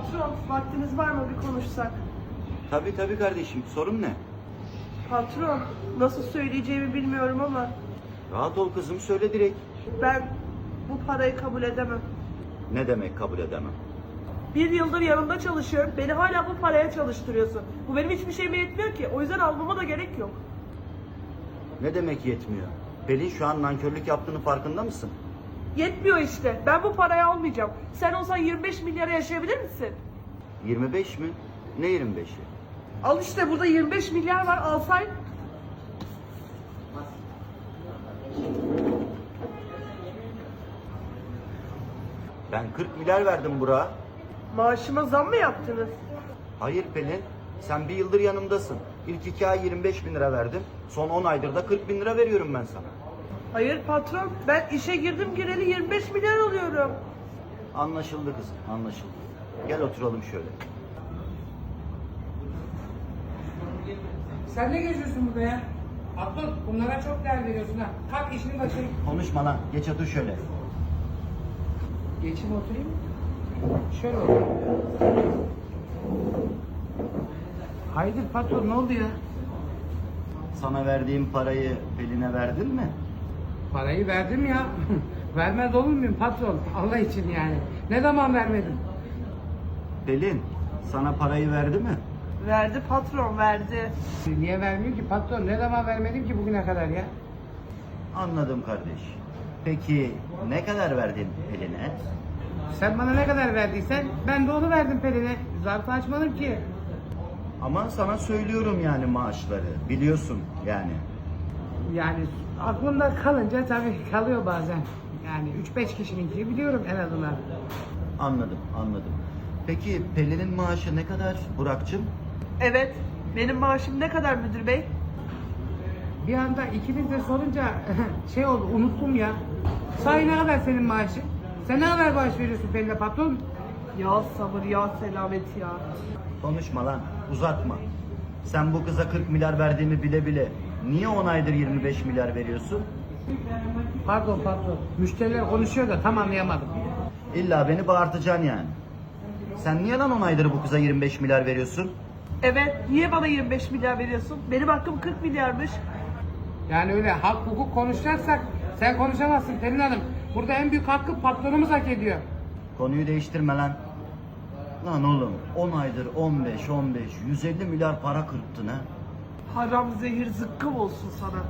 Patron, vaktiniz var mı bir konuşsak? Tabii tabii kardeşim. Sorun ne? Patron, nasıl söyleyeceğimi bilmiyorum ama Rahat ol kızım söyle direkt. ben bu parayı kabul edemem. Ne demek kabul edemem? Bir yıldır yanımda çalışıyorum, beni hala bu paraya çalıştırıyorsun. Bu benim hiçbir şeyime yetmiyor ki, o yüzden almama da gerek yok. Ne demek yetmiyor? Pelin şu an nankörlük yaptığını farkında mısın? Yetmiyor işte, ben bu parayı almayacağım. Sen olsan 25 milyara yaşayabilir misin? 25 mi? Ne 25'i? Al işte burada 25 milyar var, alsaydın. Ben 40 milyar verdim Burak'a. Maaşıma zam mı yaptınız? Hayır Pelin. Sen bir yıldır yanımdasın. İlk iki ay 25 bin lira verdim. Son 10 aydır da 40 bin lira veriyorum ben sana. Hayır patron, ben işe girdim gireli 25 milyar alıyorum. Anlaşıldı kızım, anlaşıldı. Gel oturalım şöyle. Sen ne geziyorsun burada ya? Abdul bunlara çok değer veriyorsun ha. Kalk işinin başına. Konuşma lan, geç otur şöyle. Geçin oturayım. Şöyle otur. Haydi patron ne oldu ya? Sana verdiğim parayı Pelin'e verdin mi? Parayı verdim ya. Vermez olur muyum patron? Allah için yani. Ne zaman vermedin? Pelin, sana parayı verdi mi? Verdi patron, verdi. Niye vermiyor ki patron? Ne zaman vermedim ki bugüne kadar ya? Anladım kardeş. Peki ne kadar verdin Pelin'e? Sen bana ne kadar verdiysen ben de onu verdim Pelin'e. Zarfı açmadım ki. Ama sana söylüyorum yani maaşları. Biliyorsun yani. Yani aklımda kalınca tabii kalıyor bazen. Yani 3-5 kişininki biliyorum en azından. Anladım, anladım. Peki Pelin'in maaşı ne kadar Burak'cığım? Evet, benim maaşım ne kadar müdür bey? Bir anda ikiniz de sorunca şey oldu unuttum ya. Sahi ne kadar senin maaşın? Sen ne kadar maaş veriyorsun Pelin'e patron? Ya sabır ya selamet ya. Konuşma lan, uzatma. Sen bu kıza 40 milyar verdiğimi bile bile niye 10 aydır 25 milyar veriyorsun? Pardon patron. Müşteriler konuşuyor da tam anlayamadım. İlla beni bağırtacaksın yani. Sen niye lan 10 aydır bu kıza 25 milyar veriyorsun? Evet, niye bana 25 milyar veriyorsun? Benim hakkım 40 milyarmış. Yani öyle hak hukuk konuşacaksak sen konuşamazsın Pelin Hanım. Burada en büyük hakkı patronumuz hak ediyor. Konuyu değiştirme lan. Lan oğlum 10 aydır 15 15 150 milyar para kırptın ha. Haram zehir zıkkım olsun sana.